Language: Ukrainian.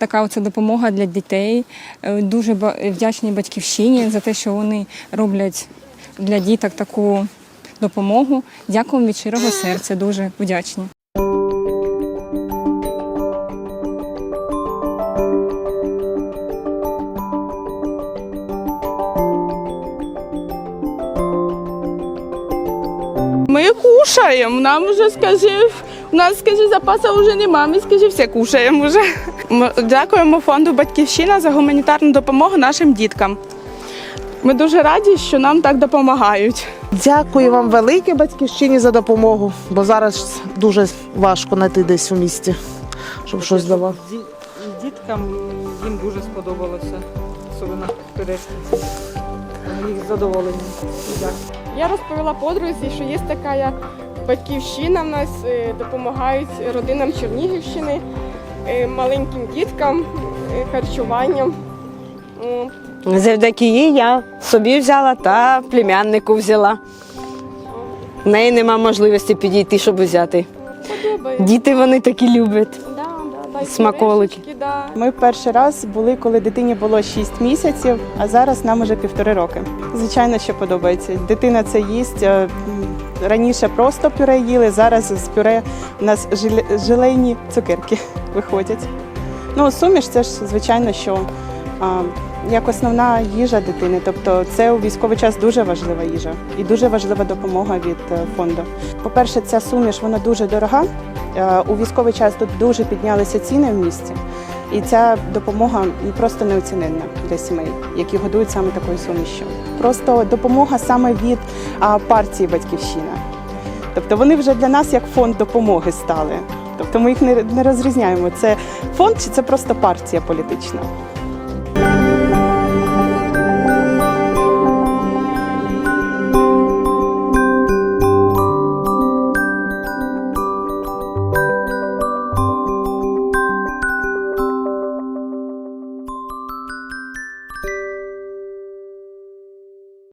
така оця допомога для дітей. Е, Дуже вдячні батьківщині за те, що вони роблять для діток таку допомогу. Дякуємо від щирого серця. Дуже вдячні. Ми кушаємо. Нам вже скажи, у нас скажи, запасу вже немає, ми скажи, все кушаємо вже. Дякуємо фонду Батьківщина за гуманітарну допомогу нашим діткам. Ми дуже раді, що нам так допомагають. Дякую вам велике батьківщині за допомогу, бо зараз дуже важко знайти десь у місті, щоб щось давати. Ді- Діткам їм дуже сподобалося, особливо турецькі. Вони їх задоволені. Дякую. Я розповіла подрузі, що є така батьківщина в нас, е, допомагають родинам Чернігівщини, маленьким діткам, е, харчуванням. Завдяки їй я собі взяла та племяннику взяла. В неї нема можливості підійти, щоб взяти. Подобається. Діти вони такі люблять. Да, да, дай Смаколики. Да. Ми перший раз були, коли дитині було 6 місяців, а зараз нам уже півтори роки. Звичайно, що подобається. Дитина це їсть. Раніше просто пюре їли, зараз з пюре у нас желейні цукерки виходять. Ну, суміш це ж звичайно, що а, як основна їжа дитини. Тобто це у військовий час дуже важлива їжа і дуже важлива допомога від е, фонду. По-перше, ця суміш вона дуже дорога. Е, У військовий час тут дуже піднялися ціни в місті. І ця допомога просто неоціненна для сімей, які годують саме такою сумішю. Просто допомога саме від партії Батьківщина. Тобто вони вже для нас як фонд допомоги стали. Тобто ми їх не розрізняємо. Це фонд чи це просто партія політична.